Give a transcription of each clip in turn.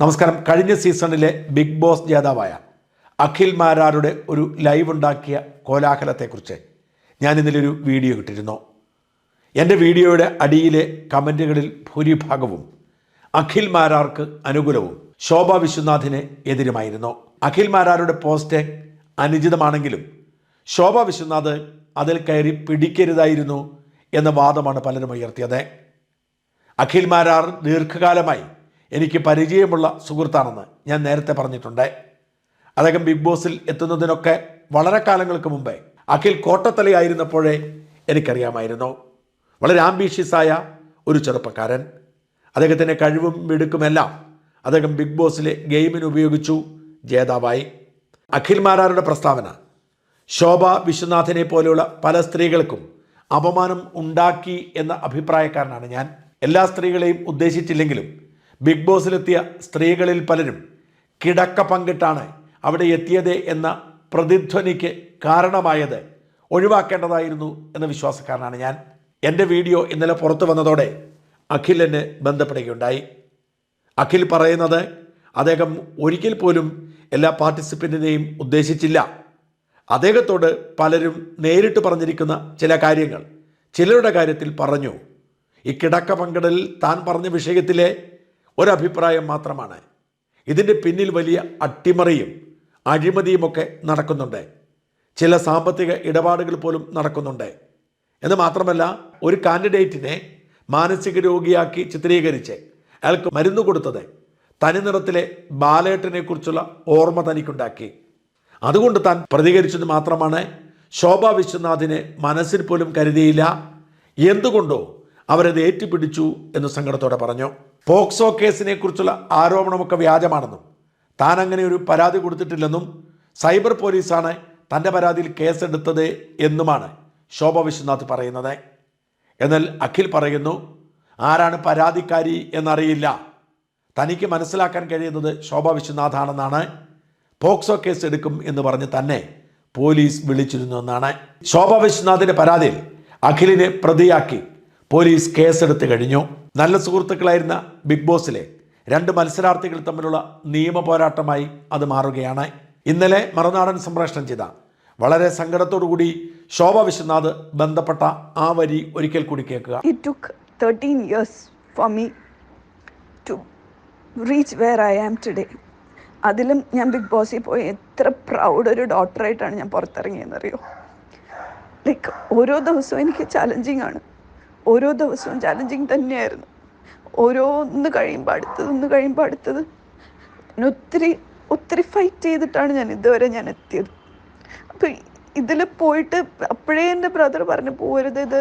നമസ്കാരം. കഴിഞ്ഞ സീസണിലെ ബിഗ് ബോസ് ജേതാവായ അഖിൽ മാരാരുടെ ഒരു ലൈവ് ഉണ്ടാക്കിയ കോലാഹലത്തെക്കുറിച്ച് ഞാൻ ഇന്നലെ ഒരു വീഡിയോ ഇട്ടിരുന്നു. എന്റെ വീഡിയോയുടെ അടിയിലെ കമന്റുകളിൽ ഭൂരിഭാഗവും അഖിൽ മാരാർക്ക് അനുകൂലവും ശോഭ വിശ്വനാഥിന് എതിരുമായിരുന്നു. അഖിൽ മാരാരുടെ പോസ്റ്റ് അനുചിതമാണെങ്കിലും ശോഭ വിശ്വനാഥ് അതിൽ കയറി പിടിക്കരുതായിരുന്നു എന്ന വാദമാണ് പലരും ഉയർത്തിയത്. അഖിൽ മാരാർ ദീർഘകാലമായി എനിക്ക് പരിചയമുള്ള സുഹൃത്താണെന്ന് ഞാൻ നേരത്തെ പറഞ്ഞിട്ടുണ്ട്. അദ്ദേഹം ബിഗ് ബോസിൽ എത്തുന്നതിനൊക്കെ വളരെ കാലങ്ങൾക്ക് മുമ്പേ അഖിൽ കോട്ടത്തലയായിരുന്നപ്പോഴേ എനിക്കറിയാമായിരുന്നു. വളരെ ആംബീഷ്യസായ ഒരു ചെറുപ്പക്കാരൻ. അദ്ദേഹത്തിന്റെ കഴിവും മിടുക്കുമെല്ലാം അദ്ദേഹം ബിഗ് ബോസിലെ ഗെയിമിന് ഉപയോഗിച്ചു ജേതാവായി. അഖിൽ മാരാരുടെ പ്രസ്താവന ശോഭ വിശ്വനാഥിനെ പോലെയുള്ള പല സ്ത്രീകൾക്കും അപമാനം ഉണ്ടാക്കി എന്ന അഭിപ്രായക്കാരനാണ് ഞാൻ. എല്ലാ സ്ത്രീകളെയും ഉദ്ദേശിച്ചില്ലെങ്കിലും ബിഗ് ബോസിലെത്തിയ സ്ത്രീകളിൽ പലരും കിടക്ക പങ്കിട്ടാണ് അവിടെ എത്തിയത് എന്ന പ്രതിധ്വനിക്ക് കാരണമായത് ഒഴിവാക്കേണ്ടതായിരുന്നു എന്ന വിശ്വാസക്കാരനാണ് ഞാൻ. എന്റെ വീഡിയോ ഇന്നലെ പുറത്തു വന്നതോടെ അഖിൽ എന്നെ ബന്ധപ്പെടുകയുണ്ടായി. അഖിൽ പറയുന്നത് അദ്ദേഹം ഒരിക്കൽ പോലും എല്ലാ പാർട്ടിസിപ്പന്റിനെയും ഉദ്ദേശിച്ചില്ല. അദ്ദേഹത്തോട് പലരും നേരിട്ട് പറഞ്ഞിരിക്കുന്ന ചില കാര്യങ്ങൾ ചിലരുടെ കാര്യത്തിൽ പറഞ്ഞു. ഈ കിടക്ക പങ്കിടലിൽ താൻ പറഞ്ഞ വിഷയത്തിലെ ഒരഭിപ്രായം മാത്രമാണ്. ഇതിന്റെ പിന്നിൽ വലിയ അട്ടിമറിയും അഴിമതിയുമൊക്കെ നടക്കുന്നുണ്ട്. ചില സാമ്പത്തിക ഇടപാടുകൾ പോലും നടക്കുന്നുണ്ട്. എന്ന് മാത്രമല്ല ഒരു കാൻഡിഡേറ്റിനെ മാനസിക രോഗിയാക്കി ചിത്രീകരിച്ച് അയാൾക്ക് മരുന്ന് കൊടുത്തത് തനിനിറത്തിലെ ബാലേട്ടനെ കുറിച്ചുള്ള ഓർമ്മ തനിക്കുണ്ടാക്കി. അതുകൊണ്ട് താൻ പ്രതികരിച്ചത് മാത്രമാണ്. ശോഭ വിശ്വനാഥിനെ മനസ്സിൽ പോലും കരുതിയില്ല. എന്തുകൊണ്ടോ അവരത് ഏറ്റുപിടിച്ചു എന്ന് സങ്കടത്തോടെ പറഞ്ഞു. പോക്സോ കേസിനെ കുറിച്ചുള്ള ആരോപണമൊക്കെ വ്യാജമാണെന്നും താൻ അങ്ങനെ ഒരു പരാതി കൊടുത്തിട്ടില്ലെന്നും സൈബർ പോലീസാണ് തന്റെ പരാതിയിൽ കേസെടുത്തത് എന്നുമാണ് ശോഭ വിശ്വനാഥ് പറയുന്നത്. എന്നാൽ അഖിൽ പറയുന്നു ആരാണ് പരാതിക്കാരി എന്നറിയില്ല. തനിക്ക് മനസ്സിലാക്കാൻ കഴിയുന്നത് ശോഭ വിശ്വനാഥാണെന്നാണ്. പോക്സോ കേസ് എടുക്കും എന്ന് പറഞ്ഞ് തന്നെ പോലീസ് വിളിച്ചിരുന്നു എന്നാണ്. ശോഭ വിശ്വനാഥിന്റെ പരാതിയിൽ അഖിലിനെ പ്രതിയാക്കി പോലീസ് കേസെടുത്ത് കഴിഞ്ഞു. നല്ല സുഹൃത്തുക്കളായിരുന്ന ബിഗ് ബോസിലെ രണ്ട് മത്സരാർത്ഥികൾ തമ്മിലുള്ള നിയമ പോരാട്ടമായി അത് മാറുകയാണ്. ഇന്നലെ മറുനാടൻ സംപ്രേഷണം ചെയ്ത വളരെ സങ്കടത്തോടുകൂടി ശോഭ വിശ്വനാഥ് ബന്ധപ്പെട്ട ആ വരി ഒരിക്കൽ കൂടി കേൾക്കുക. It took 13 years for me to reach where I am today. അതിലും ഞാൻ ബിഗ് ബോസിൽ പോയി എത്ര പ്രൗഡ് ഒരു ഡോക്ടറായിട്ടാണ് ഞാൻ പുറത്തിറങ്ങിയെന്നറിയോ? ലൈക്ക് ഓരോ ദിവസവും എനിക്ക് ചലഞ്ചിങ് ആണ്. ഓരോ ദിവസവും ചാലഞ്ചിങ് തന്നെയായിരുന്നു. ഓരോന്ന് കഴിയുമ്പോൾ അടുത്തത് ഒന്ന് കഴിയുമ്പോൾ അടുത്തത്. ഒത്തിരി ഒത്തിരി ഫൈറ്റ് ചെയ്തിട്ടാണ് ഞാൻ ഇതുവരെ ഞാൻ എത്തിയത്. അപ്പോൾ ഇതിൽ പോയിട്ട് അപ്പോഴേ എന്റെ ബ്രദർ പറഞ്ഞു പോരുത് ഇത്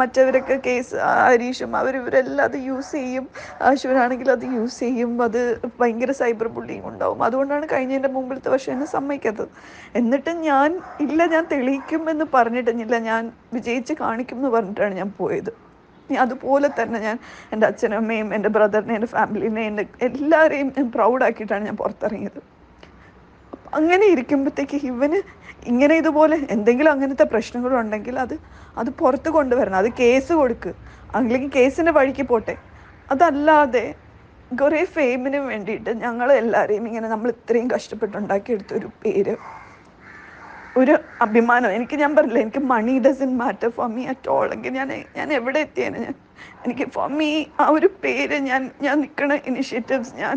മറ്റവരൊക്കെ കേസ് ഹരീഷും അവർ ഇവരെല്ലാം അത് യൂസ് ചെയ്യും. ശിവനാണെങ്കിൽ അത് യൂസ് ചെയ്യും. അത് ഭയങ്കര സൈബർ ബുള്ളിങ് ഉണ്ടാവും. അതുകൊണ്ടാണ് കഴിഞ്ഞതിന്റെ മുമ്പിലത്തെ വർഷം എന്നെ സമ്മതിക്കാത്തത്. എന്നിട്ട് ഞാൻ ഇല്ല ഞാൻ തെളിയിക്കും എന്ന് പറഞ്ഞിട്ടില്ല ഞാൻ വിജയിച്ച് കാണിക്കും എന്ന് പറഞ്ഞിട്ടാണ് ഞാൻ പോയത്. അതുപോലെ തന്നെ ഞാൻ എന്റെ അച്ഛനും അമ്മയും എന്റെ ബ്രദറിനെ എന്റെ ഫാമിലിനെ എന്റെ എല്ലാവരെയും ഞാൻ പ്രൗഡാക്കിയിട്ടാണ് ഞാൻ പുറത്തിറങ്ങിയത്. അങ്ങനെ ഇരിക്കുമ്പോഴത്തേക്ക് ഇവന് ഇങ്ങനെ ഇതുപോലെ എന്തെങ്കിലും അങ്ങനത്തെ പ്രശ്നങ്ങളുണ്ടെങ്കിൽ അത് അത് പുറത്ത് കൊണ്ടുവരണം. അത് കേസ് കൊടുക്ക്. അല്ലെങ്കിൽ കേസിന്റെ വഴിക്ക് പോട്ടെ. അതല്ലാതെ കുറേ ഫെയിമിന് വേണ്ടിയിട്ട് ഞങ്ങൾ എല്ലാവരെയും ഇങ്ങനെ നമ്മൾ ഇത്രയും കഷ്ടപ്പെട്ടുണ്ടാക്കിയെടുത്ത ഒരു പേര് ഒരു അഭിമാനം. എനിക്ക് ഞാൻ പറഞ്ഞില്ല എനിക്ക് money doesn't matter for me at all എങ്കിൽ ഞാൻ ഞാൻ എവിടെ എത്തിയാണ് ഞാൻ എനിക്ക് ഫോർ മീ ആ ഒരു പേര് ഞാൻ ഞാൻ നിൽക്കുന്ന ഇനിഷ്യേറ്റീവ്സ് ഞാൻ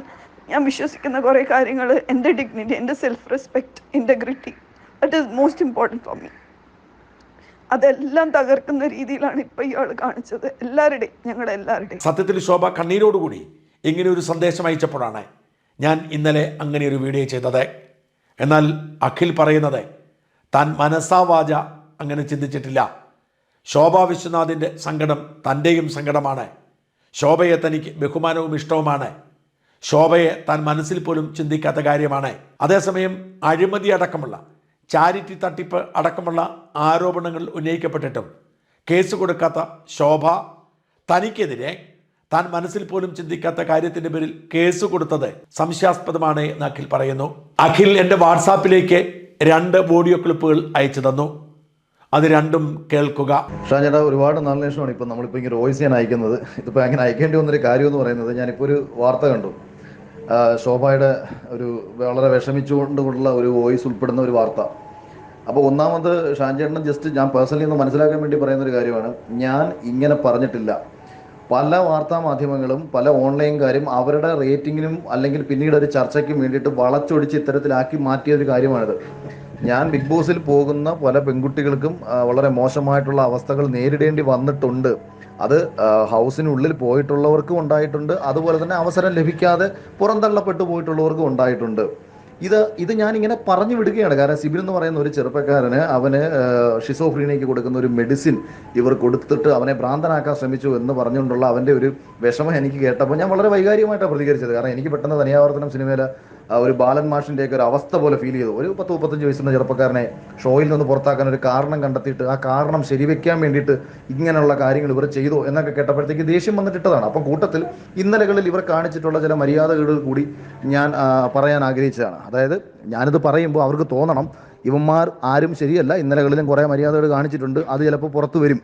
ഞാൻ വിശ്വസിക്കുന്ന കുറേ കാര്യങ്ങൾ എന്റെ ഡിഗ്നിറ്റി എന്റെ self respect integrity that is most important for me അതെല്ലാം തകർക്കുന്ന രീതിയിലാണ് ഇപ്പം ഇയാൾ കാണിച്ചത്. എല്ലാവരുടെയും ഞങ്ങളുടെ എല്ലാവരുടെയും. സത്യത്തിൽ ശോഭ കണ്ണീരോടുകൂടി ഇങ്ങനെ ഒരു സന്ദേശം അയച്ചപ്പോഴാണ് ഞാൻ ഇന്നലെ അങ്ങനെ ഒരു വീഡിയോ ചെയ്തത്. എന്നാൽ അഖിൽ പറയുന്നത് താൻ മനസ്സാവാച അങ്ങനെ ചിന്തിച്ചിട്ടില്ല. ശോഭ വിശ്വനാഥിന്റെ സങ്കടം തന്റെയും സങ്കടമാണ്. ശോഭയെ തനിക്ക് ബഹുമാനവും ഇഷ്ടവുമാണ്. ശോഭയെ താൻ മനസ്സിൽ പോലും ചിന്തിക്കാത്ത കാര്യമാണ്. അതേസമയം അഴിമതി അടക്കമുള്ള ചാരിറ്റി തട്ടിപ്പ് അടക്കമുള്ള ആരോപണങ്ങൾ ഉന്നയിക്കപ്പെട്ടിട്ടും കേസ് കൊടുക്കാത്ത ശോഭ തനിക്കെതിരെ താൻ മനസ്സിൽ പോലും ചിന്തിക്കാത്ത കാര്യത്തിന്റെ പേരിൽ കേസ് കൊടുത്തത് സംശയാസ്പദമാണ് എന്ന് അഖിൽ പറയുന്നു. അഖിൽ എന്റെ വാട്സാപ്പിലേക്ക് രണ്ട് ഓഡിയോ ക്ലിപ്പുകൾ അയച്ചു തന്നു. അത് രണ്ടും കേൾക്കുക. ഷാൻചേട്ടാ ഒരുപാട് നാളിന് ശേഷമാണ് ഇപ്പം നമ്മളിപ്പോൾ ഇങ്ങനെ വോയിസ് ഞാൻ അയക്കുന്നത്. ഇതിപ്പോൾ അങ്ങനെ അയക്കേണ്ടി വന്നൊരു കാര്യം എന്ന് പറയുന്നത് ഞാനിപ്പോൾ ഒരു വാർത്ത കണ്ടു. ശോഭയുടെ ഒരു വളരെ വിഷമിച്ചുകൊണ്ടുള്ള ഒരു വോയിസ് ഉൾപ്പെടുന്ന ഒരു വാർത്ത. അപ്പോൾ ഒന്നാമത് ഷാൻചേട്ടൻ ജസ്റ്റ് ഞാൻ പേഴ്സണലി ഒന്ന് മനസ്സിലാക്കാൻ വേണ്ടി പറയുന്ന ഒരു കാര്യമാണ്. ഞാൻ ഇങ്ങനെ പറഞ്ഞിട്ടില്ല. പല വാർത്താ മാധ്യമങ്ങളും പല ഓൺലൈൻകാരും അവരുടെ റേറ്റിങ്ങിനും അല്ലെങ്കിൽ പിന്നീട് ഒരു ചർച്ചയ്ക്കും വേണ്ടിയിട്ട് വളച്ചൊടിച്ച് ഇത്തരത്തിലാക്കി മാറ്റിയ ഒരു കാര്യമാണിത്. ഞാൻ ബിഗ് ബോസിൽ പോകുന്ന പല പെൺകുട്ടികൾക്കും വളരെ മോശമായിട്ടുള്ള അവസ്ഥകൾ നേരിടേണ്ടി വന്നിട്ടുണ്ട്. അത് ഹൗസിനുള്ളിൽ പോയിട്ടുള്ളവർക്കും ഉണ്ടായിട്ടുണ്ട്. അതുപോലെ തന്നെ അവസരം ലഭിക്കാതെ പുറന്തള്ളപ്പെട്ടു പോയിട്ടുള്ളവർക്കും ഉണ്ടായിട്ടുണ്ട്. ഇത് ഇത് ഞാൻ ഇങ്ങനെ പറഞ്ഞു വിടുകയാണ്. കാരണം സിബിൻ എന്ന് പറയുന്ന ഒരു ചെറുപ്പക്കാരന് അവന് ഷിസോഫ്രീനയ്ക്ക് കൊടുക്കുന്ന ഒരു മെഡിസിൻ ഇവർ കൊടുത്തിട്ട് അവനെ ഭ്രാന്തനാക്കാൻ ശ്രമിച്ചു എന്ന് പറഞ്ഞുകൊണ്ടുള്ള അവന്റെ ഒരു വിഷമം എനിക്ക് കേട്ടപ്പോൾ ഞാൻ വളരെ വൈകാരികമായിട്ടാണ് പ്രതികരിച്ചത്. കാരണം എനിക്ക് പെട്ടെന്ന് തനിയാവർത്തനം സിനിമയിലെ ഒരു ബാലൻ മാഷിന്റെയൊക്കെ ഒരു അവസ്ഥ പോലെ ഫീൽ ചെയ്തു. ഒരു പത്ത് മുപ്പത്തഞ്ച് വയസ്സുള്ള ചെറുപ്പക്കാരനെ ഷോയിൽ നിന്ന് പുറത്താക്കാൻ ഒരു കാരണം കണ്ടെത്തിയിട്ട് ആ കാരണം ശരിവെക്കാൻ വേണ്ടിയിട്ട് ഇങ്ങനെയുള്ള കാര്യങ്ങൾ ഇവർ ചെയ്തു എന്നൊക്കെ കേട്ടപ്പോഴത്തേക്ക് ദേഷ്യം വന്നിട്ടിട്ടതാണ് അപ്പം കൂട്ടത്തിൽ ഇന്നലകളിൽ ഇവർ കാണിച്ചിട്ടുള്ള ചില മര്യാദകൾ കൂടി ഞാൻ പറയാൻ ആഗ്രഹിച്ചതാണ്. അതായത് ഞാനിത് പറയുമ്പോൾ അവർക്ക് തോന്നണം ഇവന്മാർ ആരും ശരിയല്ല. ഇന്നലകളിലും കുറേ മര്യാദകൾ കാണിച്ചിട്ടുണ്ട്. അത് ചിലപ്പോൾ പുറത്തു വരും.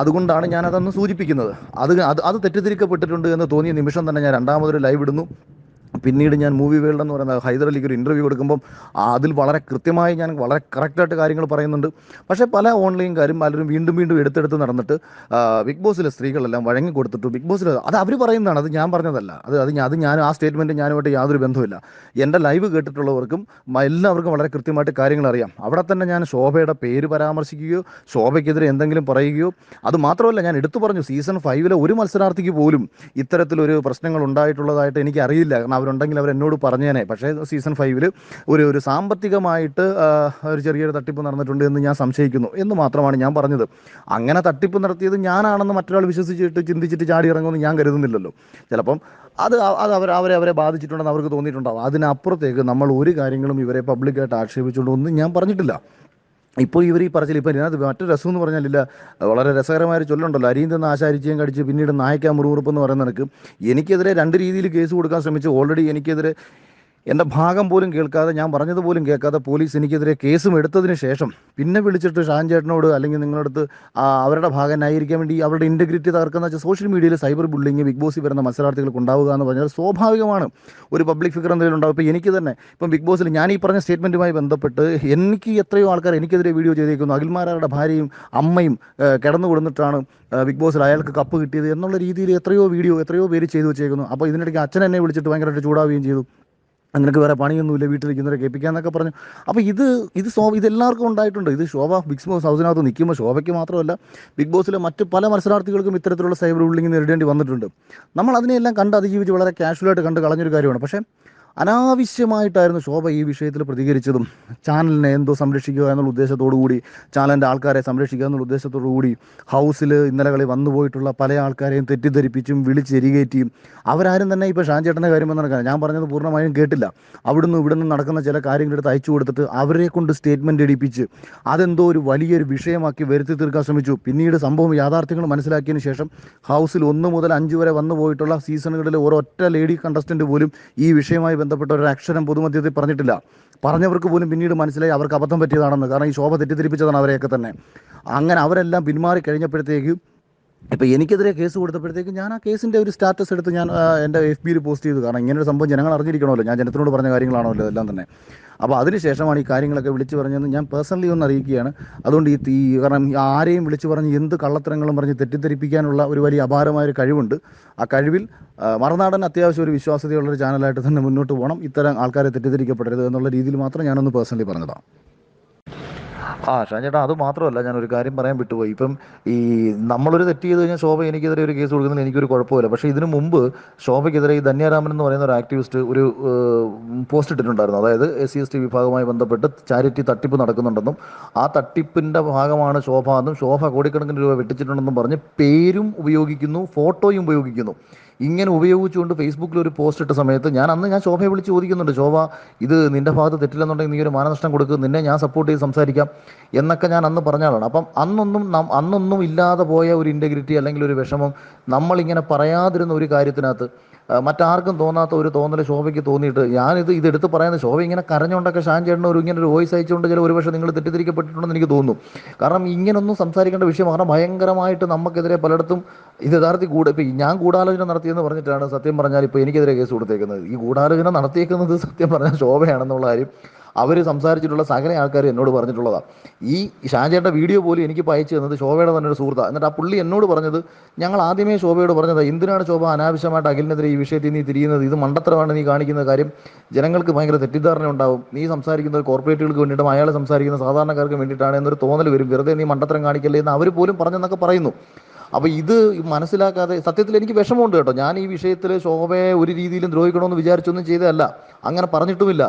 അതുകൊണ്ടാണ് ഞാൻ ഞാനതൊന്ന് സൂചിപ്പിക്കുന്നത്. അത് അത് തെറ്റിദ്ധരിക്കപ്പെട്ടിട്ടുണ്ട് എന്ന് തോന്നിയ നിമിഷം തന്നെ ഞാൻ രണ്ടാമതൊരു ലൈവ് ഇടുന്നു. പിന്നീട് ഞാൻ മൂവി വേൾഡ് എന്ന് പറയുന്ന ഹൈദർ അലിക്ക് ഒരു ഇന്റർവ്യൂ കൊടുക്കുമ്പം അതിൽ വളരെ കൃത്യമായി ഞാൻ വളരെ കറക്റ്റായിട്ട് കാര്യങ്ങൾ പറയുന്നുണ്ട്. പക്ഷേ പല ഓൺലൈൻ ഓൺലൈൻകാരും പലരും വീണ്ടും വീണ്ടും എടുത്തെടുത്ത് നടന്നിട്ട് ബിഗ് ബോസിലെ സ്ത്രീകളെല്ലാം വഴങ്ങി കൊടുത്തിട്ടു. ബിഗ് ബോസിൽ അത് അവർ പറയുന്നതാണ് അത് ഞാൻ പറഞ്ഞതല്ല. അത് അത് അത് ഞാൻ ആ സ്റ്റേറ്റ്മെന്റ് ഞാനുമായിട്ട് യാതൊരു ബന്ധമില്ല എന്റെ ലൈവ് കേട്ടിട്ടുള്ളവർക്കും എല്ലാവർക്കും വളരെ കൃത്യമായിട്ട് കാര്യങ്ങൾ അറിയാം. അവിടെ തന്നെ ഞാൻ ശോഭയുടെ പേര് പരാമർശിക്കുകയോ ശോഭയ്ക്കെതിരെ എന്തെങ്കിലും പറയുകയോ അത് മാത്രമല്ല ഞാൻ എടുത്തു പറഞ്ഞു സീസൺ ഫൈവിലെ ഒരു മത്സരാർത്ഥിക്ക് പോലും ഇത്തരത്തിലൊരു പ്രശ്നങ്ങൾ ഉണ്ടായിട്ടുള്ളതായിട്ട് എനിക്ക് അറിയില്ല കാരണം അവരുണ്ടെങ്കിൽ അവർ എന്നോട് പറഞ്ഞേനെ. പക്ഷേ സീസൺ ഫൈവിൽ ഒരു ഒരു സാമ്പത്തികമായിട്ട് ഒരു ചെറിയൊരു തട്ടിപ്പ് നടന്നിട്ടുണ്ട് എന്ന് ഞാൻ സംശയിക്കുന്നു. എന്ന് മാത്രമാണ് ഞാൻ പറഞ്ഞത്. അങ്ങനെ തട്ടിപ്പ് നടത്തിയത് ഞാനാണെന്ന് മറ്റൊരാൾ വിശ്വസിച്ചിട്ട് ചിന്തിച്ചിട്ട് ചാടി ഇറങ്ങുമെന്ന് ഞാൻ കരുതുന്നില്ലല്ലോ. ചിലപ്പം അത് അത് അവർ അവരെ അവരെ ബാധിച്ചിട്ടുണ്ടെന്ന് അവർക്ക് തോന്നിയിട്ടുണ്ടാവും. അതിനപ്പുറത്തേക്ക് നമ്മൾ ഒരു കാര്യങ്ങളും ഇവരെ പബ്ലിക്കായിട്ട് ആക്ഷേപിച്ചുകൊണ്ടൊന്നും ഞാൻ പറഞ്ഞിട്ടില്ല. ഇപ്പോൾ ഇവർ ഈ പറച്ചിൽ ഇപ്പം ഇതിനകത്ത് മറ്റൊരു രസം എന്ന് പറഞ്ഞാലില്ല വളരെ രസകരമായ ചൊല്ലുണ്ടല്ലോ. അരിയും നിന്ന് ആശാരിച്ചയും കടിച്ച് പിന്നീട് നായക്കാൻ മുറിവുറുപ്പ് എന്ന് പറയുന്ന നിനക്ക് എനിക്കെതിരെ രണ്ട് രീതിയിൽ കേസ് കൊടുക്കാൻ ശ്രമിച്ചു ഓൾറെഡി എനിക്കെതിരെ എന്റെ ഭാഗം പോലും കേൾക്കാതെ ഞാൻ പറഞ്ഞത് പോലും കേൾക്കാതെ പോലീസ് എനിക്കെതിരെ കേസും എടുത്തതിന് ശേഷം പിന്നെ വിളിച്ചിട്ട് ഷാൻ ചേട്ടനോട് അല്ലെങ്കിൽ നിങ്ങളടുത്ത് അവരുടെ ഭാഗം ആയിരിക്കാൻ വേണ്ടി അവരുടെ ഇന്റഗ്രിറ്റി തകർക്കുന്ന വെച്ചാൽ സോഷ്യൽ മീഡിയയിൽ സൈബർ ബുള്ളിങ് ബിഗ് ബോസിൽ വരുന്ന മത്സരാർത്ഥികൾക്ക് ഉണ്ടാവുക എന്ന് പറഞ്ഞാൽ സ്വാഭാവികമാണ്. ഒരു പബ്ലിക് ഫിഗർ എന്തെങ്കിലും ഉണ്ടാവും ഇപ്പോൾ എനിക്ക് തന്നെ ഇപ്പം ബിഗ് ബോസിൽ ഞാൻ ഈ പറഞ്ഞ സ്റ്റേറ്റ്മെന്റുമായി ബന്ധപ്പെട്ട് എനിക്ക് എത്രയോ ആൾക്കാർ എനിക്കെതിരെ വീഡിയോ ചെയ്തേക്കുന്നു. അഖിൽമാരാരുടെ ഭാര്യയും അമ്മയും കിടന്നു കൊടുത്തിട്ടാണ് ബിഗ് ബോസിൽ അയാൾക്ക് കപ്പ് കിട്ടിയത് എന്നുള്ള രീതിയിൽ എത്രയോ വീഡിയോ എത്രയോ പേര് ചെയ്തു വെച്ചേക്കുന്നു. അപ്പോൾ ഇതിനിടയ്ക്ക് അച്ഛൻ എന്നെ വിളിച്ചിട്ട് ഭയങ്കരമായിട്ട് ചൂടാവുകയും ചെയ്തു. നിനക്ക് വേറെ പണിയൊന്നുമില്ല വീട്ടിലിരിക്കുന്നവരെ കേൾപ്പിക്കാന്നൊക്കെ പറഞ്ഞു. അപ്പോൾ ഇത് ഇത് സോ ഇതെല്ലാവർക്കും ഉണ്ടായിട്ടുണ്ട്. ഇത് ശോഭ ബിഗ് ബോസ് ഹൗസിനകത്ത് നിൽക്കുമ്പോൾ ശോഭയ്ക്ക് മാത്രമല്ല ബിഗ് ബോസിലെ മറ്റ് പല മത്സരാർത്ഥികൾക്കും ഇത്തരത്തിലുള്ള സൈബർ ബുള്ളിങ് നേരിടേണ്ടി വന്നിട്ടുണ്ട്. നമ്മൾ അതിനെയെല്ലാം കണ്ട് അതിജീവിച്ച് വളരെ കാഷ്വലായിട്ട് കണ്ട് കളഞ്ഞൊരു കാര്യമാണ്. പക്ഷേ അനാവശ്യമായിട്ടായിരുന്നു ശോഭ ഈ വിഷയത്തിൽ പ്രതികരിച്ചതും. ചാനലിനെ എന്തോ സംരക്ഷിക്കുക എന്നുള്ള ഉദ്ദേശത്തോടു കൂടി ചാനലിന്റെ ആൾക്കാരെ സംരക്ഷിക്കുക എന്നുള്ള ഉദ്ദേശത്തോടു കൂടി ഹൗസിൽ ഇന്നലകളിൽ വന്നു പോയിട്ടുള്ള പല ആൾക്കാരെയും തെറ്റിദ്ധരിപ്പിച്ചും വിളിച്ചെരികേറ്റിയും അവരാരും തന്നെ ഇപ്പോൾ ഷാൻ ചേട്ടന്റെ കാര്യം വന്നിടക്കാൻ ഞാൻ പറഞ്ഞത് പൂർണമായും കേട്ടില്ല. അവിടുന്ന് ഇവിടുന്ന് നടക്കുന്ന ചില കാര്യങ്ങളെടുത്ത് അയച്ചു കൊടുത്തിട്ട് അവരെ കൊണ്ട് സ്റ്റേറ്റ്മെന്റ് എടുപ്പിച്ച് അതെന്തോ ഒരു വലിയൊരു വിഷയമാക്കി വരുത്തി തീർക്കാൻ ശ്രമിച്ചു. പിന്നീട് സംഭവം യാഥാർത്ഥ്യങ്ങൾ മനസ്സിലാക്കിയതിന് ശേഷം ഹൗസിൽ ഒന്ന് മുതൽ അഞ്ച് വരെ വന്നു പോയിട്ടുള്ള സീസണുകളിൽ ഒരൊറ്റ ലേഡി കണ്ടസ്റ്റന്റ് പോലും ഈ വിഷയവുമായി ബന്ധപ്പെട്ട ഒരു അക്ഷരം പൊതുമധ്യത്തിൽ പറഞ്ഞിട്ടില്ല. പറഞ്ഞവർക്ക് പോലും പിന്നീട് മനസ്സിലായി അവർക്ക് അബദ്ധം പറ്റിയതാണെന്ന്. കാരണം ഈ ശോഭ തെറ്റിദ്ധരിപ്പിച്ചതാണ് അവരെയൊക്കെ തന്നെ. അങ്ങനെ അവരെല്ലാം പിന്മാറി കഴിഞ്ഞപ്പോഴത്തേക്ക് ഇപ്പോൾ എനിക്കെതിരെ കേസ് കൊടുത്തപ്പോഴത്തേക്ക് ഞാൻ ആ കേസിന്റെ ഒരു സ്റ്റാറ്റസ് എടുത്ത് ഞാൻ എന്റെ എഫ് ബിയിൽ പോസ്റ്റ് ചെയ്തു. കാരണം ഇങ്ങനൊരു സംഭവം ജനങ്ങൾ അറിഞ്ഞിരിക്കണമല്ലോ. ഞാൻ ജനത്തിനോട് പറഞ്ഞ കാര്യങ്ങളാണല്ലോ എല്ലാം തന്നെ. അപ്പോൾ അതിനുശേഷമാണ് ഈ കാര്യങ്ങളൊക്കെ വിളിച്ചു പറഞ്ഞതെന്ന് ഞാൻ പേഴ്സണലി ഒന്ന് അറിയിക്കുകയാണ്. അതുകൊണ്ട് ഈ തീ കാരണം ആരെയും വിളിച്ചു പറഞ്ഞ് എന്ത് കള്ളത്തരങ്ങളും പറഞ്ഞ് തെറ്റിദ്ധരിപ്പിക്കാനുള്ള ഒരു വലിയ അപാരമായൊരു കഴിവുണ്ട്. ആ കഴിവിൽ മറുനാടൻ അത്യാവശ്യം ഒരു വിശ്വാസ്യതയുള്ളൊരു ചാനലായിട്ട് തന്നെ മുന്നോട്ട് പോകണം. ഇത്തരം ആൾക്കാരെ തെറ്റിദ്ധരിക്കപ്പെടരുത് എന്നുള്ള രീതിയിൽ മാത്രം ഞാനൊന്ന് പേഴ്സണലി പറഞ്ഞതാണ് ആ ഷാൻ ചേട്ടാ അത് മാത്രമല്ല ഞാൻ ഒരു കാര്യം പറയാൻ വിട്ടുപോയി. ഇപ്പം ഈ നമ്മളൊരു തെറ്റ് ചെയ്ത് കഴിഞ്ഞാൽ ശോഭ എനിക്കെതിരെ ഒരു കേസ് കൊടുക്കുന്നതിൽ എനിക്കൊരു കുഴപ്പമില്ല. പക്ഷേ ഇതിനു മുമ്പ് ശോഭയ്ക്കെതിരെ ഈ ധന്യാരാമൻ എന്ന് പറയുന്ന ഒരു ആക്ടിവിസ്റ്റ് ഒരു പോസ്റ്റ് ഇട്ടിട്ടുണ്ടായിരുന്നു. അതായത് എസ് സി എസ് ടി വിഭാഗവുമായി ബന്ധപ്പെട്ട് ചാരിറ്റി തട്ടിപ്പ് നടക്കുന്നുണ്ടെന്നും ആ തട്ടിപ്പിന്റെ ഭാഗമാണ് ശോഭ എന്നും ശോഭ കോടിക്കണക്കിന് രൂപ വെട്ടിച്ചിട്ടുണ്ടെന്നും പറഞ്ഞ് പേരും ഉപയോഗിക്കുന്നു ഫോട്ടോയും ഉപയോഗിക്കുന്നു. ഇങ്ങനെ ഉപയോഗിച്ചുകൊണ്ട് ഫേസ്ബുക്കിൽ ഒരു പോസ്റ്റ് ഇട്ട സമയത്ത് ഞാൻ അന്ന് ഞാൻ ശോഭയെ വിളിച്ച് ചോദിക്കുന്നുണ്ട് ശോഭ ഇത് നിന്റെ ഭാഗത്ത് തെറ്റില്ലെന്നുണ്ടെങ്കിൽ നീ ഒരു മാനനഷ്ടം കൊടുക്കും നിന്നെ ഞാൻ സപ്പോർട്ട് ചെയ്ത് സംസാരിക്കാം എന്നൊക്കെ ഞാൻ അന്ന് പറഞ്ഞാലാണ് അപ്പം അന്നൊന്നും അന്നൊന്നും ഇല്ലാതെ പോയ ഒരു ഇന്റഗ്രിറ്റി അല്ലെങ്കിൽ ഒരു വിഷമം നമ്മളിങ്ങനെ പറയാതിരുന്ന ഒരു കാര്യത്തിനകത്ത് മറ്റാർക്കും തോന്നാത്ത ഒരു തോന്നൽ ശോഭയ്ക്ക് തോന്നിയിട്ട് ഞാനിത് ഇത് എടുത്ത് പറയുന്നത് ശോഭ ഇങ്ങനെ കരഞ്ഞുകൊണ്ടൊക്കെ ഷാൻ ചേട്ടൻ ഒരു ഇങ്ങനെ ഒരു വോയിസ് അയച്ചുകൊണ്ട് ചില ഒരുപക്ഷെ നിങ്ങൾ തെറ്റിദ്ധരിക്കപ്പെട്ടിട്ടുണ്ടെന്ന് എനിക്ക് തോന്നുന്നു. കാരണം ഇങ്ങനൊന്നും സംസാരിക്കേണ്ട വിഷയം കാരണം ഭയങ്കരമായിട്ട് നമുക്കെതിരെ പലയിടത്തും ഇത് യഥാർത്ഥത്തിൽ കൂടെ ഇപ്പം ഞാൻ ഗൂഢാലോചന നടത്തിയെന്ന് പറഞ്ഞിട്ടാണ് സത്യം പറഞ്ഞാൽ ഇപ്പോൾ എനിക്കെതിരെ കേസ് കൊടുത്തേക്കുന്നത്. ഈ ഗൂഢാലോചന നടത്തിയേക്കുന്നത് സത്യം പറഞ്ഞാൽ ശോഭയാണെന്നുള്ള കാര്യം അവർ സംസാരിച്ചിട്ടുള്ള സകല ആൾക്കാർ എന്നോട് പറഞ്ഞിട്ടുള്ളതാണ് ഈ ഷാജയുടെ വീഡിയോ പോലും എനിക്ക് അയച്ചു തന്നത് ശോഭയുടെ തന്നെ ഒരു സുഹൃത്താണ് എന്നിട്ട് ആ പുള്ളി എന്നോട് പറഞ്ഞത് ഞങ്ങൾ ആദ്യമേ ശോഭയോട് പറഞ്ഞത് എന്തിനാണ് ശോഭ അനാവശ്യമായിട്ട് അഖിലിനെതിരെ ഈ വിഷയത്തിൽ നീ തിരിയുന്നത്? ഇത് മണ്ടത്തരമാണ് നീ കാണിക്കുന്ന കാര്യം. ജനങ്ങൾക്ക് ഭയങ്കര തെറ്റിദ്ധാരണ ഉണ്ടാവും. നീ സംസാരിക്കുന്നത് കോർപ്പറേറ്റുകൾക്ക് വേണ്ടിയിട്ടും അയാൾ സംസാരിക്കുന്ന സാധാരണക്കാർക്ക് വേണ്ടിയിട്ടാണ് എന്നൊരു തോന്നൽ വരും. വെറുതെ നീ മണ്ടത്തരം കാണിക്കല്ലേ എന്ന് അവർ പോലും പറഞ്ഞെന്നൊക്കെ പറയുന്നു. അപ്പോൾ ഇത് മനസ്സിലാക്കാതെ സത്യത്തിൽ എനിക്ക് വിഷമമുണ്ട് കേട്ടോ. ഞാൻ ഈ വിഷയത്തിൽ ശോഭയെ ഒരു രീതിയിലും ദ്രോഹിക്കണമെന്ന് വിചാരിച്ചൊന്നും ചെയ്തതല്ല. അങ്ങനെ പറഞ്ഞിട്ടുമില്ല.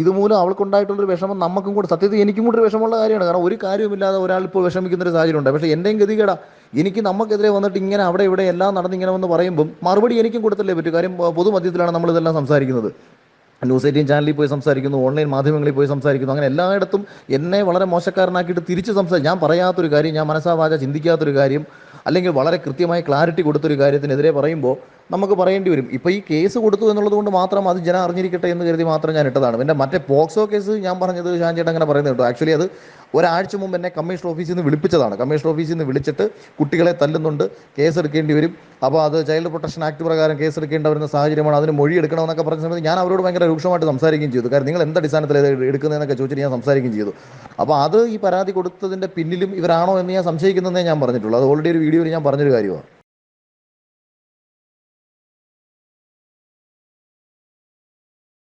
ഇതുമൂലം അവൾക്കുണ്ടായിട്ടുള്ളൊരു വിഷമം നമുക്കും കൂടെ സത്യത്തിൽ എനിക്കും കൂടെ ഒരു വിഷമമുള്ള കാര്യമാണ്. കാരണം ഒരു കാര്യവുമില്ലാതെ ഒരാൾ ഇപ്പോൾ വിഷമിക്കുന്ന ഒരു സാഹചര്യം ഉണ്ട് പക്ഷേ എന്റെയും ഗതികേടാ. എനിക്ക് നമുക്കെതിരെ വന്നിട്ട് ഇങ്ങനെ അവിടെ ഇവിടെ എല്ലാം നടന്ന് ഇങ്ങനെ വന്ന് പറയുമ്പം മറുപടി എനിക്കും കൊടുത്തല്ലേ പറ്റൂ. കാര്യം പൊതുമധ്യത്തിലാണ് നമ്മൾ ഇതെല്ലാം സംസാരിക്കുന്നത്. ന്യൂസ് എയ്റ്റീൻ ചാനലിൽ പോയി സംസാരിക്കുന്നു ഓൺലൈൻ മാധ്യമങ്ങളിൽ പോയി സംസാരിക്കുന്നു അങ്ങനെ എല്ലായിടത്തും എന്നെ വളരെ മോശക്കാരനാക്കിയിട്ട് തിരിച്ച് സംസാരിക്കും ഞാൻ പറയാത്തൊരു കാര്യം ഞാൻ മനസ്സാവാച ചിന്തിക്കാത്തൊരു കാര്യം അല്ലെങ്കിൽ വളരെ കൃത്യമായി ക്ലാരിറ്റി കൊടുത്തൊരു കാര്യത്തിനെതിരെ പറയുമ്പോൾ നമുക്ക് പറയേണ്ടി വരും. ഇപ്പോൾ ഈ കേസ് കൊടുത്തു എന്നുള്ളത് കൊണ്ട് മാത്രം അത് ജനം അറിഞ്ഞിരിക്കട്ടെ എന്ന് കരുതി മാത്രം ഞാൻ ഇട്ടതാണ്. പിന്നെ മറ്റേ പോക്സോ കേസ് ഞാൻ പറഞ്ഞത് ഷാൻ ചേട്ടൻ അങ്ങനെ പറയുന്നത് കേട്ടോ. ആക്ച്വലി അത് ഒരാഴ്ച മുമ്പ് എന്നെ കമ്മീഷണർ ഓഫീസിൽ നിന്ന് വിളിപ്പിച്ചതാണ്. കമ്മീഷണർ ഓഫീസിൽ നിന്ന് വിളിച്ചിട്ട് കുട്ടികളെ തല്ലുന്നുണ്ട് കേസ് എടുക്കേണ്ടി വരും. അപ്പോൾ അത് ചൈൽഡ് പ്രൊട്ടക്ഷൻ ആക്ട് പ്രകാരം കേസ് എടുക്കേണ്ടി വരുന്ന സാഹചര്യമാണ്. അതിന് മൊഴി എടുക്കണമെന്നൊക്കെ പറഞ്ഞ സമയത്ത് ഞാൻ അവരോട് ഭയങ്കര രൂക്ഷമായിട്ട് സംസാരിക്കുകയും ചെയ്തു. കാരണം നിങ്ങൾ എന്ത് അടിസ്ഥാനത്തിൽ എടുക്കുന്നതെന്നൊക്കെ ചോദിച്ചിട്ട് ഞാൻ സംസാരിക്കുകയും ചെയ്തു. അപ്പോൾ അത് ഈ പരാതി കൊടുത്തതിന്റെ പിന്നിലും ഇവരാണോ എന്ന് ഞാൻ സംശയിക്കുന്നതെന്നേ ഞാൻ പറഞ്ഞിട്ടുള്ളൂ. അത് ഓൾറെഡി ഒരു വീഡിയോയിൽ ഞാൻ പറഞ്ഞൊരു കാര്യമാണ്.